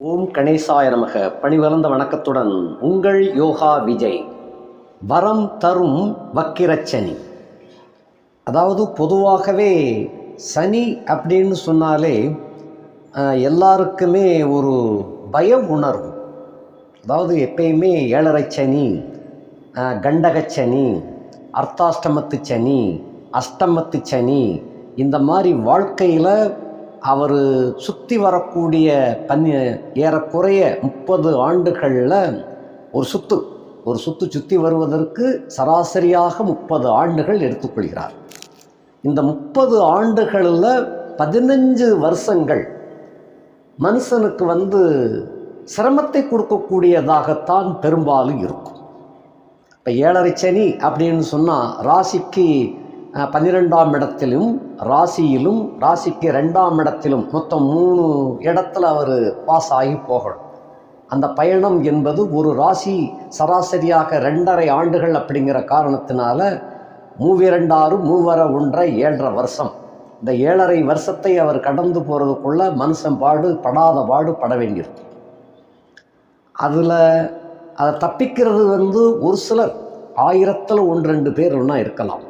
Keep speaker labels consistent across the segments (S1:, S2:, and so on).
S1: ஓம் கணேசாய நமக. பணிவளர்ந்த வணக்கத்துடன் உங்கள் யோகா விஜய். வரம் தரும் வக்கிரச்சனி. அதாவது பொதுவாகவே சனி அப்படின்னு சொன்னாலே எல்லாருக்குமே ஒரு பய உணர்வு. அதாவது எப்பயுமே ஏழரை சனி கண்டகச்சனி கண்டகச் சனி அர்த்தாஷ்டமத்து சனி அஷ்டமத்து சனி இந்த மாதிரி வாழ்க்கையில் அவர் சுற்றி வரக்கூடிய பன்னி ஏறக்குறைய முப்பது ஆண்டுகளில் ஒரு சுத்து ஒரு சுத்து சுற்றி வருவதற்கு சராசரியாக முப்பது ஆண்டுகள் எடுத்துக்கொள்கிறார். இந்த முப்பது ஆண்டுகளில் பதினஞ்சு வருஷங்கள் மனுஷனுக்கு வந்து சிரமத்தை கொடுக்கக்கூடியதாகத்தான் பெரும்பாலும் இருக்கும். இப்போ ஏழரை சனி அப்படின்னு சொன்னால் ராசிக்கு பன்னிரெண்டாம் இடத்திலும் ராசியிலும் ராசிக்கு ரெண்டாம் இடத்திலும் மொத்தம் மூணு இடத்துல அவர் பாஸ் ஆகி போகணும். அந்த பயணம் என்பது ஒரு ராசி சராசரியாக ரெண்டரை ஆண்டுகள் அப்படிங்கிற காரணத்தினால மூவிரண்டாறு மூவர ஒன்றை ஏழரை வருஷம். இந்த ஏழரை வருஷத்தை அவர் கடந்து போகிறதுக்குள்ள மனுஷன் பாடு படாத பாடு பட வேண்டியிருக்கும் அதில் அதை தப்பிக்கிறது வந்து ஒரு சிலர். ஆயிரத்தில் ஒன்று ரெண்டு பேர் ஒன்றா இருக்கலாம்.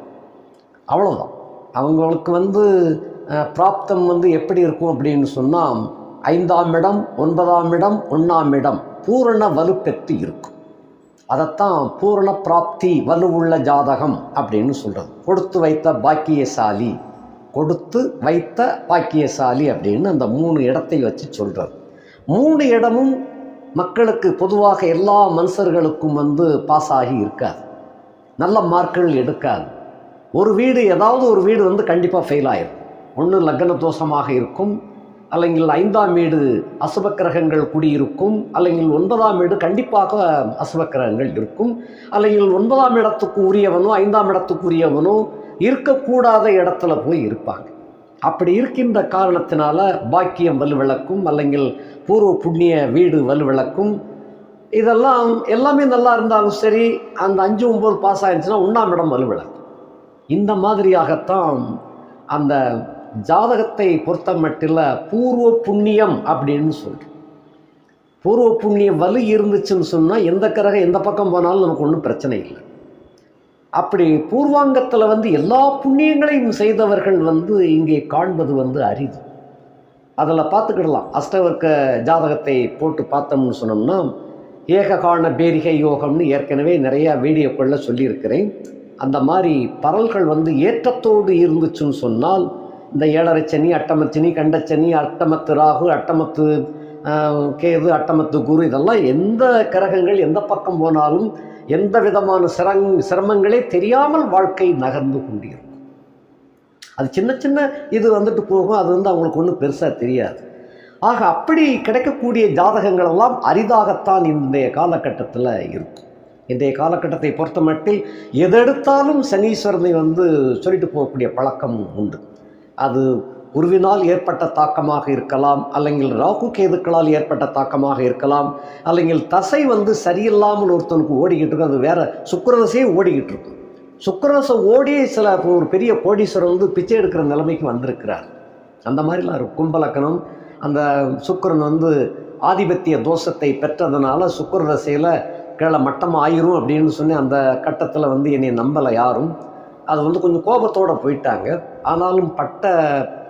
S1: அவ்வளோதான் அவங்களுக்கு வந்து பிராப்தம் வந்து எப்படி இருக்கும் அப்படின்னு சொன்னால் ஐந்தாம் இடம் ஒன்பதாம் இடம் ஒன்றாம் இடம் பூரண வலுப்பெற்று இருக்கும். அதைத்தான் பூரண பிராப்தி வலுவுள்ள ஜாதகம் அப்படின்னு சொல்கிறது கொடுத்து வைத்த பாக்கியசாலி. கொடுத்து வைத்த பாக்கியசாலி அப்படின்னு அந்த மூணு இடத்தை வச்சு சொல்கிறது மூணு இடமும் மக்களுக்கு பொதுவாக எல்லா மனுஷர்களுக்கும் வந்து பாஸ் ஆகி இருக்காது. நல்ல மார்க்குகள் எடுக்காது. ஒரு வீடு ஏதாவது ஒரு வீடு வந்து கண்டிப்பாக ஃபெயில் ஆயிடும் ஒன்று லக்ன தோஷமாக இருக்கும் அல்லங்கில் ஐந்தாம் வீடு அசுபக்கிரகங்கள் குடியிருக்கும் அல்லங்கில் ஒன்பதாம் வீடு கண்டிப்பாக அசுபக்கிரகங்கள் இருக்கும் அல்லங்கில் ஒன்பதாம் இடத்துக்கு உரியவனோ ஐந்தாம் இடத்துக்கு உரியவனோ இருக்கக்கூடாத இடத்துல போய் இருப்பாங்க. அப்படி இருக்கின்ற காரணத்தினால பாக்கியம் வலுவிளக்கும் அல்லங்கில் பூர்வ புண்ணிய வீடு வலுவிளக்கும். இதெல்லாம் எல்லாமே நல்லா இருந்தாலும் சரி அந்த அஞ்சு ஒம்பது பாஸ் ஆயிருச்சுன்னா ஒன்றாம் இடம் வலுவிளக்கும். இந்த மாதிரியாகத்தான் அந்த ஜாதகத்தை பொறுத்த மட்டில் பூர்வ புண்ணியம் அப்படின்னு சொல்கிறோம் பூர்வ புண்ணிய வலி இருந்துச்சுன்னு சொன்னால் எந்த கிரகம் எந்த பக்கம் போனாலும் நமக்கு ஒன்றும் பிரச்சனை இல்லை. அப்படி பூர்வாங்கத்தில் வந்து எல்லா புண்ணியங்களையும் செய்தவர்கள் வந்து இங்கே காண்பது வந்து அரிது. அதில் பார்த்துக்கிடலாம். அஷ்டவர்க்க ஜாதகத்தை போட்டு பார்த்தோம்னு சொன்னோம்னா ஏககாண பேரிகை யோகம்னு ஏற்கனவே நிறையா வீடியோக்களில் சொல்லியிருக்கிறேன். அந்த மாதிரி பரல்கள் வந்து ஏற்றத்தோடு இருந்துச்சுன்னு சொன்னால் இந்த ஏழரை சனி அட்டமச்சனி கண்டச்சனி அட்டமத்து ராகு அட்டமத்து கேது அட்டமத்து குரு இதெல்லாம் எந்த கிரகங்கள் எந்த பக்கம் போனாலும் எந்த விதமான சிரங் சிரமங்களே தெரியாமல் வாழ்க்கை நகர்ந்து கொண்டிருக்கும். அது சின்ன சின்ன இது வந்துட்டு போகும் அது வந்து அவங்களுக்கு ஒன்றும் பெருசாக தெரியாது. ஆக அப்படி கிடைக்கக்கூடிய ஜாதகங்கள் எல்லாம் அரிதாகத்தான் இன்றைய காலகட்டத்தில் இருக்கும். இன்றைய காலகட்டத்தை பொறுத்த மட்டில் எதெடுத்தாலும் சனீஸ்வரனை வந்து சொல்லிட்டு போகக்கூடிய பழக்கம் உண்டு. அது குருவினால் ஏற்பட்ட தாக்கமாக இருக்கலாம் அல்லங்கில் ராகு கேதுக்களால் ஏற்பட்ட தாக்கமாக இருக்கலாம் அல்லங்கில் தசை வந்து சரியில்லாமல் ஒருத்தனுக்கு ஓடிக்கிட்டு இருக்கும். அது வேற சுக்கரதசையே ஓடிக்கிட்டு இருக்கும். சுக்கரதசை ஓடி சில ஒரு பெரிய கோடீஸ்வரர் வந்து பிச்சை எடுக்கிற நிலைமைக்கு வந்திருக்கிறார். அந்த மாதிரிலாம் இருக்கும். கும்பலக்கணம் அந்த சுக்கரன் வந்து ஆதிபத்திய தோஷத்தை பெற்றதுனால சுக்கரதசையில் கீழே மட்டம் ஆயிரும் அப்படின்னு சொல்லி அந்த கட்டத்தில் வந்து என்னை நம்பலை யாரும். அது வந்து கொஞ்சம் கோபத்தோடு போயிட்டாங்க. ஆனாலும் பட்ட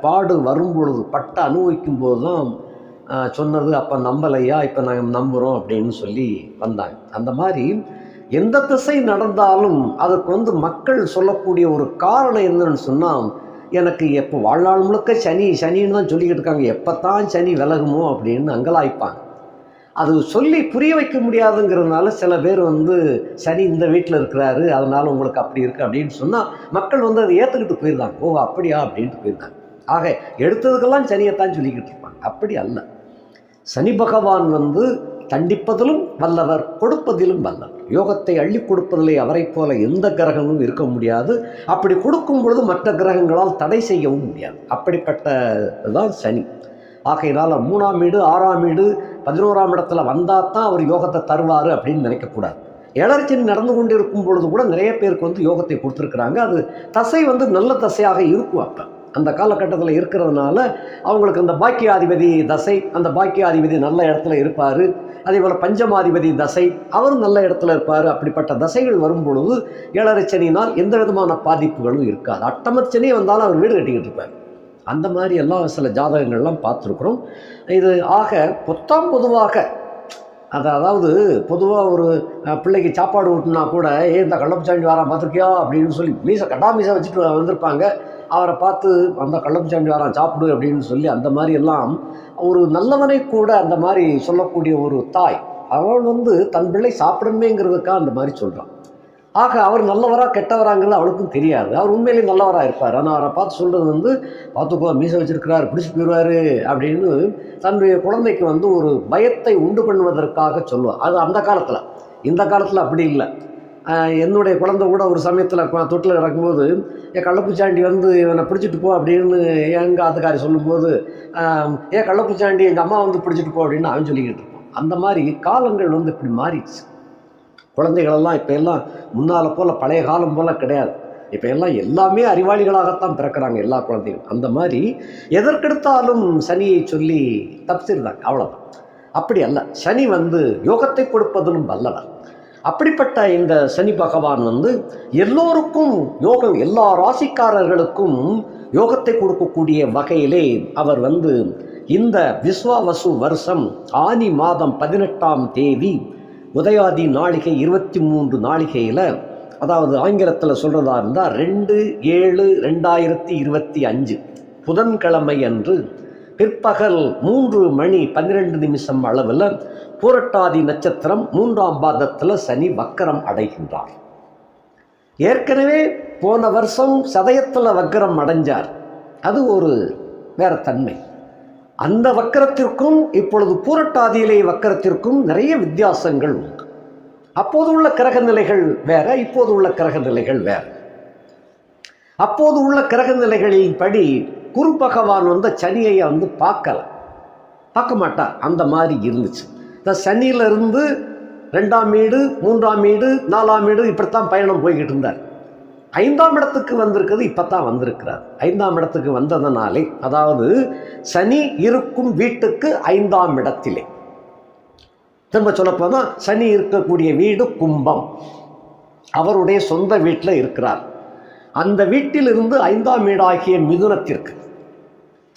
S1: பாடு வரும்பொழுது பட்ட அனுபவிக்கும் போது தான் சொன்னது அப்போ நம்பலையா? இப்போ நாங்கள் நம்புகிறோம் அப்படின்னு சொல்லி வந்தாங்க. அந்த மாதிரி எந்த திசை நடந்தாலும் அதுக்கு வந்து மக்கள் சொல்லக்கூடிய ஒரு காரணம் என்னன்னு சொன்னால் எனக்கு எப்போ வாழ்நாள் முழுக்க சனி சனின்னு தான் சொல்லிக்கிட்டு இருக்காங்க. எப்போ தான் சனி விலகுமோ அப்படின்னு அங்கலாய்ப்பாங்க. அது சொல்லி புரிய வைக்க முடியாதுங்கிறதுனால சில பேர் வந்து சனி இந்த வீட்டில் இருக்கிறாரு அதனால உங்களுக்கு அப்படி இருக்குது அப்படின்னு சொன்னால் மக்கள் வந்து அதை ஏற்றுக்கிட்டு போயிருந்தாங்க. ஓ அப்படியா? அப்படின்ட்டு போயிருந்தாங்க. ஆக எடுத்ததுக்கெல்லாம் சனியைத்தான் சொல்லிக்கிட்டு இருப்பாங்க. அப்படி அல்ல. சனி பகவான் வந்து தண்டிப்பதிலும் வல்லவர் கொடுப்பதிலும் வல்லவர். யோகத்தை அள்ளி கொடுப்பதிலே அவரைப் போல எந்த கிரகமும் இருக்க முடியாது. அப்படி கொடுக்கும் பொழுது மற்ற கிரகங்களால் தடை செய்யவும் முடியாது. அப்படிப்பட்ட தான் சனி. ஆகையினால் மூணாம் வீடு ஆறாம் வீடு பதினோராம் இடத்துல வந்தால் தான் அவர் யோகத்தை தருவார் அப்படின்னு நினைக்கக்கூடாது. ஏழரைச்சனி நடந்து கொண்டு இருக்கும் பொழுது கூட நிறைய பேருக்கு வந்து யோகத்தை கொடுத்துருக்குறாங்க. அது தசை வந்து நல்ல தசையாக இருக்கும் அப்போ. அந்த காலகட்டத்தில் இருக்கிறதுனால அவங்களுக்கு அந்த பாக்கியாதிபதி தசை அந்த பாக்கியாதிபதி நல்ல இடத்துல இருப்பார். அதே போல் பஞ்சமாதிபதி தசை அவரும் நல்ல இடத்துல இருப்பார். அப்படிப்பட்ட தசைகள் வரும் பொழுது ஏழரை சனினால் எந்த விதமான பாதிப்புகளும் இருக்காது. அட்டமத் வந்தாலும் அவர் வீடு கட்டிக்கிட்டு இருப்பார். அந்த மாதிரி எல்லாம் சில ஜாதகங்கள்லாம் பார்த்துருக்குறோம். இது ஆக பொத்தாம் பொதுவாக அது அதாவது பொதுவாக ஒரு பிள்ளைக்கு சாப்பாடு ஊட்டினா கூட ஏ இந்த கள்ளப்புச்சாண்டி வாரம் பார்த்துருக்கியா? அப்படின்னு சொல்லி மீசை கட்டா மீசை வச்சுட்டு வந்திருப்பாங்க. அவரை பார்த்து அந்த கள்ளப்புச்சாண்டி வாரம் சாப்பிடு அப்படின்னு சொல்லி அந்த மாதிரி எல்லாம் ஒரு நல்லவனை கூட அந்த மாதிரி சொல்லக்கூடிய ஒரு தாய் அவன் வந்து தன் பிள்ளை சாப்பிடணுமேங்கிறதுக்காக அந்த மாதிரி சொல்கிறான் ஆக அவர் நல்லவரா கெட்டவராங்கிறது அவளுக்கும் தெரியாது. அவர் உண்மையிலேயே நல்லவராக இருப்பார். ஆனால் அவரை பார்த்து சொல்கிறது வந்து பார்த்துக்கோ மீசை வச்சிருக்கிறார் பிடிச்சி போயிடுவார் அப்படின்னு தன்னுடைய குழந்தைக்கு வந்து ஒரு பயத்தை உண்டு பண்ணுவதற்காக சொல்லுவார். அது அந்த காலத்தில். இந்த காலத்தில் அப்படி இல்லை. என்னுடைய குழந்தை கூட ஒரு சமயத்தில் தொட்டில் இறக்கும்போது ஏன் கள்ளப்பூச்சாண்டி வந்து இவனை பிடிச்சிட்டு போ அப்படின்னு எங்கள் ஆத்துக்காரி சொல்லும்போது ஏன் கள்ளப்பூச்சாண்டி எங்கள் அம்மா வந்து பிடிச்சிட்டு போ அப்படின்னு அவன் சொல்லிக்கிட்டு இருப்பான். அந்த மாதிரி காலங்கள் வந்து இப்படி மாறிடுச்சு. குழந்தைகளெல்லாம் இப்போ எல்லாம் முன்னால் போல் பழைய காலம் போல் கிடையாது. இப்போ எல்லாம் எல்லாமே அறிவாளிகளாகத்தான் பிறக்கிறாங்க எல்லா குழந்தைகளும். அந்த மாதிரி எதற்கெடுத்தாலும் சனியை சொல்லி தப்பிச்சிருந்தாங்க அவ்வளோதான் அப்படி அல்ல. சனி வந்து யோகத்தை கொடுப்பதிலும் வல்லவர். அப்படிப்பட்ட இந்த சனி பகவான் வந்து எல்லோருக்கும் யோகம் எல்லா ராசிக்காரர்களுக்கும் யோகத்தை கொடுக்கக்கூடிய வகையிலே அவர் வந்து இந்த விஸ்வாவசு வருஷம் ஆனி மாதம் பதினெட்டாம் தேதி உதயாதி நாளிகை இருபத்தி மூன்று நாளிகையில் அதாவது ஆங்கிலத்தில் சொல்கிறதா இருந்தால் ரெண்டு ஏழு ரெண்டாயிரத்தி இருபத்தி அஞ்சு புதன்கிழமை அன்று பிற்பகல் மூன்று மணி பன்னிரெண்டு நிமிஷம் அளவில் பூரட்டாதி நட்சத்திரம் மூன்றாம் பாதத்தில் சனி வக்கரம் அடைகின்றார். ஏற்கனவே போன வருஷம் சதயத்தில் வக்கரம் அடைஞ்சார். அது ஒரு வேற தன்மை. அந்த வக்கரத்திற்கும் இப்பொழுது பூரட்டாதியிலே வக்கரத்திற்கும் நிறைய வித்தியாசங்கள் உண்டு. அப்போது உள்ள கிரக நிலைகள் வேற இப்போது உள்ள கிரக நிலைகள் வேற. அப்போது உள்ள கிரக நிலைகளின் படி குரு பகவான் வந்து சனியை வந்து பார்க்கல. பார்க்க மாட்டார். அந்த மாதிரி இருந்துச்சு. இந்த சனியிலிருந்து ரெண்டாம் வீடு மூன்றாம் வீடு நாலாம் வீடு இப்படித்தான் பயணம் போய்கிட்டு இருந்தார். ஐந்தாம் இடத்துக்கு வந்திருக்கிறது இப்போ தான் வந்திருக்கிறார். ஐந்தாம் இடத்துக்கு வந்ததுனாலே அதாவது சனி இருக்கும் வீட்டுக்கு ஐந்தாம் இடத்திலே. திரும்ப சொல்லப்போனால் சனி இருக்கக்கூடிய வீடு கும்பம். அவருடைய சொந்த வீட்டில் இருக்கிறார். அந்த வீட்டிலிருந்து ஐந்தாம் வீடாகிய மிதுனத்திற்கு.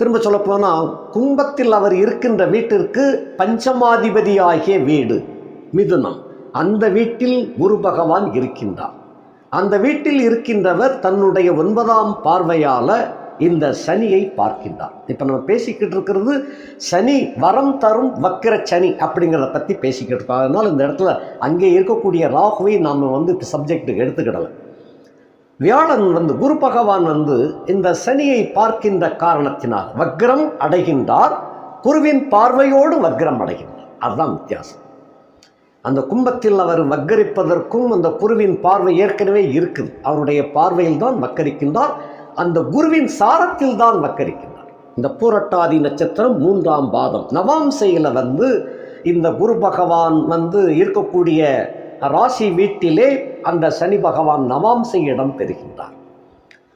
S1: திரும்ப சொல்லப்போனால் கும்பத்தில் அவர் இருக்கின்ற வீட்டிற்கு பஞ்சமாதிபதியாகிய வீடு மிதுனம். அந்த வீட்டில் குரு பகவான் இருக்கின்றார். அந்த வீட்டில் இருக்கின்றவர் தன்னுடைய ஒன்பதாம் பார்வையால இந்த சனியை பார்க்கின்றார். இப்போ நம்ம பேசிக்கிட்டு இருக்கிறது சனி வரம் தரும் வக்கிர சனி அப்படிங்கிறத பற்றி பேசிக்கிட்டு இருக்கோம். அதனால் இந்த இடத்துல அங்கே இருக்கக்கூடிய ராகுவை நாம் வந்து சப்ஜெக்ட்டுக்கு எடுத்துக்கிடலை. வியாழன் வந்து குரு பகவான் வந்து இந்த சனியை பார்க்கின்ற காரணத்தினால் வக்ரம் அடைகின்றார். குருவின் பார்வையோடு வக்ரம் அடைகின்றார். அதுதான் வித்தியாசம். அந்த கும்பத்தில் அவர் வக்கரிப்பதற்கும் அந்த குருவின் பார்வை ஏற்கனவே இருக்குது. அவருடைய பார்வையில் தான் வக்கரிக்கின்றார். அந்த குருவின் சாரத்தில் தான் வக்கரிக்கின்றார். இந்த பூரட்டாதி நட்சத்திரம் மூன்றாம் பாதம். நவாம்சையில் வந்து இந்த குரு பகவான் வந்து இருக்கக்கூடிய ராசி வீட்டிலே அந்த சனி பகவான் நவாம்சை இடம் பெறுகின்றார்.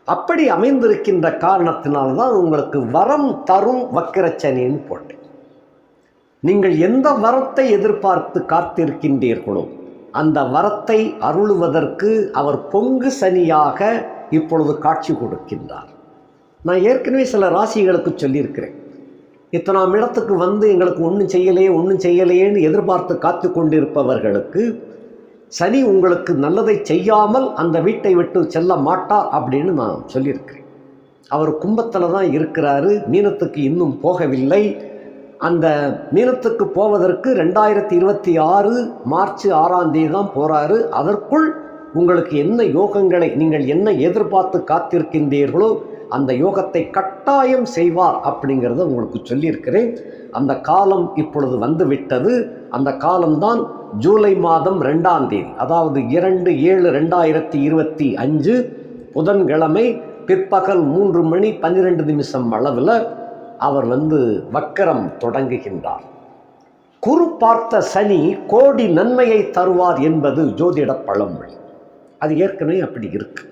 S1: அப்படி அமைந்திருக்கின்ற காரணத்தினால்தான் உங்களுக்கு வரம் தரும் வக்கிரச்சனின்னு போட்டேன். நீங்கள் எந்த வரத்தை எதிர்பார்த்து காத்திருக்கின்றீர்களோ அந்த வரத்தை அருளுவதற்கு அவர் பொங்கு சனியாக இப்பொழுது காட்சி கொடுக்கின்றார். நான் ஏற்கனவே சில ராசிகளுக்கு சொல்லியிருக்கிறேன். இத்தனாம் இடத்துக்கு வந்து எங்களுக்கு ஒன்றும் செய்யலையே ஒன்றும் செய்யலையேன்னு எதிர்பார்த்து காத்து கொண்டிருப்பவர்களுக்கு சனி உங்களுக்கு நல்லதை செய்யாமல் அந்த வீட்டை விட்டு செல்ல மாட்டார் அப்படின்னு நான் சொல்லியிருக்கிறேன். அவர் கும்பத்தில் தான் இருக்கிறாரு மீனத்துக்கு இன்னும் போகவில்லை. அந்த மீனத்துக்கு போவதற்கு ரெண்டாயிரத்தி இருபத்தி ஆறு மார்ச் ஆறாம் தேதி தான் போகிறாரு அதற்குள் உங்களுக்கு என்ன யோகங்களை நீங்கள் என்ன எதிர்பார்த்து காத்திருக்கின்றீர்களோ அந்த யோகத்தை கட்டாயம் செய்வார் அப்படிங்கிறத உங்களுக்கு சொல்லியிருக்கிறேன். அந்த காலம் இப்பொழுது வந்து விட்டது அந்த காலம்தான் ஜூலை மாதம் ரெண்டாம் தேதி அதாவது இரண்டு ஏழு ரெண்டாயிரத்தி இருபத்தி அஞ்சு புதன்கிழமை பிற்பகல் மூன்று மணி பன்னிரெண்டு நிமிஷம் அளவில் அவர் வந்து வக்கரம் தொடங்குகின்றார். குரு பார்த்த சனி கோடி நன்மையை தருவார் என்பது ஜோதிட பழமொழி. அது ஏற்கனவே அப்படி இருக்கு.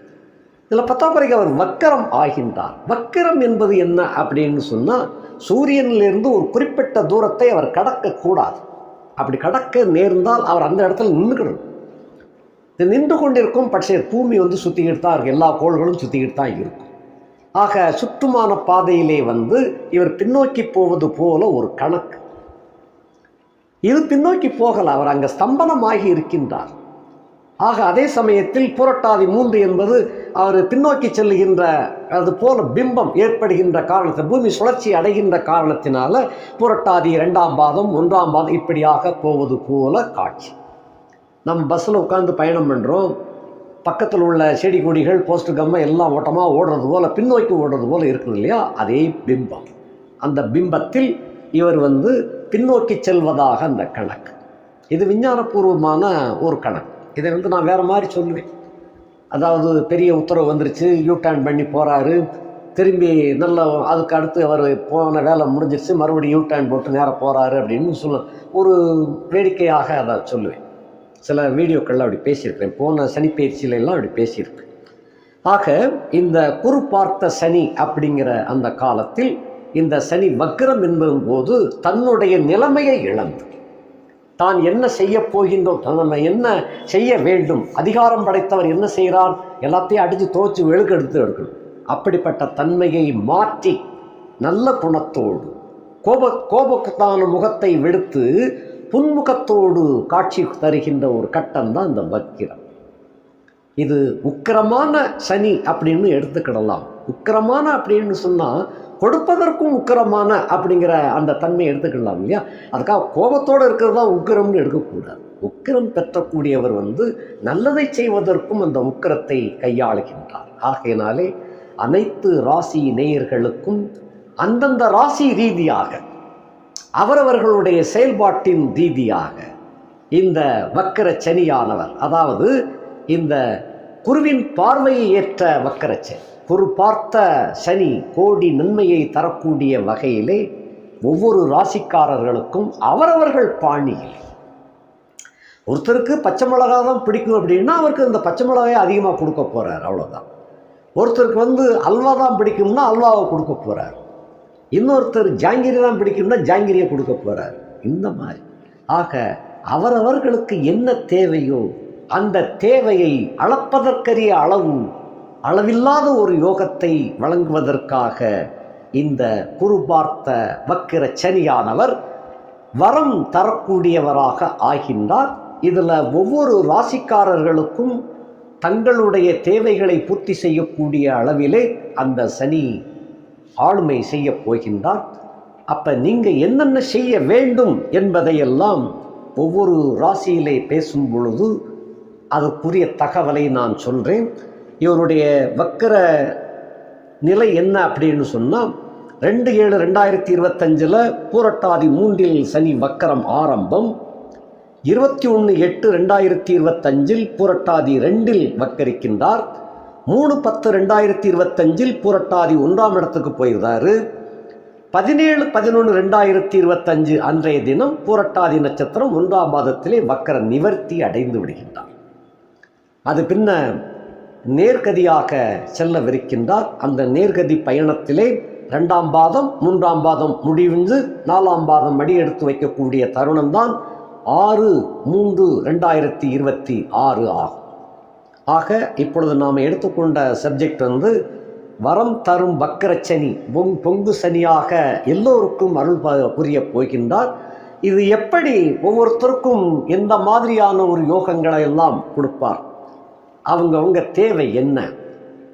S1: இதில் பத்தாக்குறைக்கு அவர் வக்கரம் ஆகின்றார். வக்கரம் என்பது என்ன அப்படின்னு சொன்னால் சூரியனிலிருந்து ஒரு குறிப்பிட்ட தூரத்தை அவர் கடக்கக்கூடாது. அப்படி கடக்க நேர்ந்தால் அவர் அந்த இடத்துல நின்றுக்கணும் இது நின்று கொண்டிருக்கும் பட்சே பூமி வந்து சுற்றிக்கிட்டு தான் இருக்கும் எல்லா கோள்களும் சுற்றிக்கிட்டு தான் இருக்கும். ஆக சுற்றுமான பாதையிலே வந்து இவர் பின்னோக்கி போவது போல ஒரு கணக்கு. இது பின்னோக்கி போகல அவர் அங்கே ஸ்தம்பனமாகி இருக்கின்றார். ஆக அதே சமயத்தில் புரட்டாதி மூன்று என்பது அவர் பின்னோக்கி செல்லுகின்ற அது போல பிம்பம் ஏற்படுகின்ற காரணத்தை பூமி சுழற்சி அடைகின்ற காரணத்தினால புரட்டாதி இரண்டாம் பாதம் ஒன்றாம் பாதம் இப்படியாக போவது போல காட்சி. நம்ம பஸ்ஸில் உட்காந்து பயணம் பண்ணுறோம் பக்கத்தில் உள்ள செடி கொடிகள் போஸ்ட் கம்மை எல்லாம் ஓட்டமாக ஓடுறது போல் பின்னோக்கி ஓடுறது போல் இருக்குது இல்லையா? அதே பிம்பம். அந்த பிம்பத்தில் இவர் வந்து பின்னோக்கி செல்வதாக அந்த கணக்கு. இது விஞ்ஞானபூர்வமான ஒரு கணக்கு. இதை வந்து நான் வேறு மாதிரி சொல்லுவேன். அதாவது பெரிய உத்தரவு வந்துருச்சு யூ டர்ன் பண்ணி போகிறாரு திரும்பி நல்ல அதுக்கு அடுத்து அவர் போன வேலை முடிஞ்சிருச்சு மறுபடியும் யூ டர்ன் போட்டு நேராக போகிறாரு அப்படின்னு சொல்ல ஒரு வேடிக்கையாக அதை சொல்லுவேன். சில வீடியோக்கள்லாம் அப்படி பேசியிருக்கிறேன். போன சனிப்பயிற்சியிலெல்லாம் அப்படி பேசியிருக்கேன் ஆக இந்த குரு பார்த்த சனி அப்படிங்கிற அந்த காலத்தில் இந்த சனி வக்ரம் என்பதும் போது தன்னுடைய நிலைமையை இழந்து தான் என்ன செய்ய போகின்றோம் நம்ம என்ன செய்ய வேண்டும் அதிகாரம் படைத்தவர் என்ன செய்கிறார் எல்லாத்தையும் அடித்து துவச்சி வெளுக்கெடுத்து எடுக்கணும். அப்படிப்பட்ட தன்மையை மாற்றி நல்ல குணத்தோடு கோப கோபத்தான முகத்தை விடுத்து புன்முகத்தோடு காட்சி தருகின்ற ஒரு கட்டம் தான் இந்த வக்கிரம். இது உக்கிரமான சனி அப்படின்னு எடுத்துக்கிடலாம். உக்கிரமான அப்படின்னு சொன்னால் கொடுப்பதற்கும் உக்கிரமான அப்படிங்கிற அந்த தன்மையை எடுத்துக்கிடலாம் இல்லையா? அதுக்காக கோபத்தோடு இருக்கிறது தான் உக்கிரம்னு எடுக்கக்கூடாது. உக்கிரம் பெற்றக்கூடியவர் வந்து நல்லதை செய்வதற்கும் அந்த உக்கிரத்தை கையாளுகின்றார். ஆகையினாலே அனைத்து ராசி நேயர்களுக்கும் அந்தந்த ராசி ரீதியாக அவரவர்களுடைய செயல்பாட்டின் ரீதியாக இந்த வக்கர சனியானவர் அதாவது இந்த குருவின் பார்வையை ஏற்ற வக்கரச்சனி குரு பார்த்த சனி கோடி நன்மையை தரக்கூடிய வகையிலே ஒவ்வொரு ராசிக்காரர்களுக்கும் அவரவர்கள் பாணியில். ஒருத்தருக்கு பச்சை மிளகா தான் பிடிக்கும் அப்படின்னா அவருக்கு இந்த பச்சை மிளகாயை அதிகமாக கொடுக்க போகிறார் அவ்வளோதான் ஒருத்தருக்கு வந்து அல்வா தான் பிடிக்கும்னா அல்வாவை கொடுக்க போகிறார் இன்னொருத்தர் ஜாங்கிரி தான் பிடிக்கும்னா ஜாங்கிரியை கொடுக்க போகிறார் இந்த மாதிரி. ஆக அவரவர்களுக்கு என்ன தேவையோ அந்த தேவையை அளப்பதற்கரிய அளவு அளவில்லாத ஒரு யோகத்தை வழங்குவதற்காக இந்த குருபார்த்த வக்கிர சனியானவர் வரம் தரக்கூடியவராக ஆகின்றார். இதில் ஒவ்வொரு ராசிக்காரர்களுக்கும் தங்களுடைய தேவைகளை பூர்த்தி செய்யக்கூடிய அளவிலே அந்த சனி ஆளுமை செய்ய போகின்றார் அப்போ நீங்கள் என்னென்ன செய்ய வேண்டும் என்பதையெல்லாம் ஒவ்வொரு ராசியிலே பேசும் பொழுது அதற்குரிய தகவலை நான் சொல்கிறேன் இவருடைய வக்கர நிலை என்ன அப்படின்னு சொன்னால் ரெண்டு ஏழு ரெண்டாயிரத்தி இருபத்தஞ்சில் பூரட்டாதி மூன்றில் சனி வக்கரம் ஆரம்பம் இருபத்தி ஒன்று எட்டு ரெண்டாயிரத்தி இருபத்தஞ்சில் பூரட்டாதி ரெண்டில் வக்கரிக்கின்றார். மூணு பத்து ரெண்டாயிரத்தி இருபத்தஞ்சில் பூரட்டாதி ஒன்றாம் இடத்துக்கு போயிருந்தாரு. பதினேழு பதினொன்று ரெண்டாயிரத்தி இருபத்தஞ்சு அன்றைய தினம் பூரட்டாதி நட்சத்திரம் ஒன்றாம் மாதத்திலே வக்கர நிவர்த்தி அடைந்து விடுகின்றார். அது பின்ன நேர்கதியாக செல்லவிருக்கின்றார். அந்த நேர்கதி பயணத்திலே ரெண்டாம் பாதம் மூன்றாம் பாதம் முடிவிந்து நாலாம் பாதம் மடி எடுத்து வைக்கக்கூடிய தருணம்தான் ஆறு மூன்று ரெண்டாயிரத்தி இருபத்தி ஆறு ஆகும். ஆக இப்பொழுது நாம் எடுத்துக்கொண்ட சப்ஜெக்ட் வந்து வரம் தரும் வக்கரச்சனி பொங் பொங்கு சனியாக எல்லோருக்கும் அருள் புரிய போகின்றார். இது எப்படி ஒவ்வொருத்தருக்கும் எந்த மாதிரியான ஒரு யோகங்களை எல்லாம் கொடுப்பார்? அவங்கவங்க தேவை என்ன?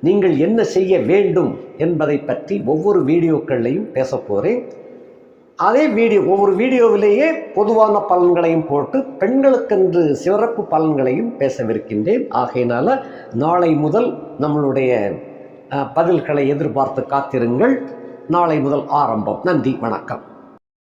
S1: நீங்கள் என்ன செய்ய வேண்டும் என்பதை பற்றி ஒவ்வொரு வீடியோக்கள்லையும் பேச போகிறேன் அதே வீடியோ ஒவ்வொரு வீடியோவிலேயே பொதுவான பலன்களையும் போட்டு பெண்களுக்கென்று சிறப்பு பலன்களையும் பேசவிருக்கின்றேன். ஆகையினால் நாளை முதல் நம்மளுடைய பதில்களை எதிர்பார்த்து காத்திருங்கள். நாளை முதல் ஆரம்பம். நன்றி வணக்கம்.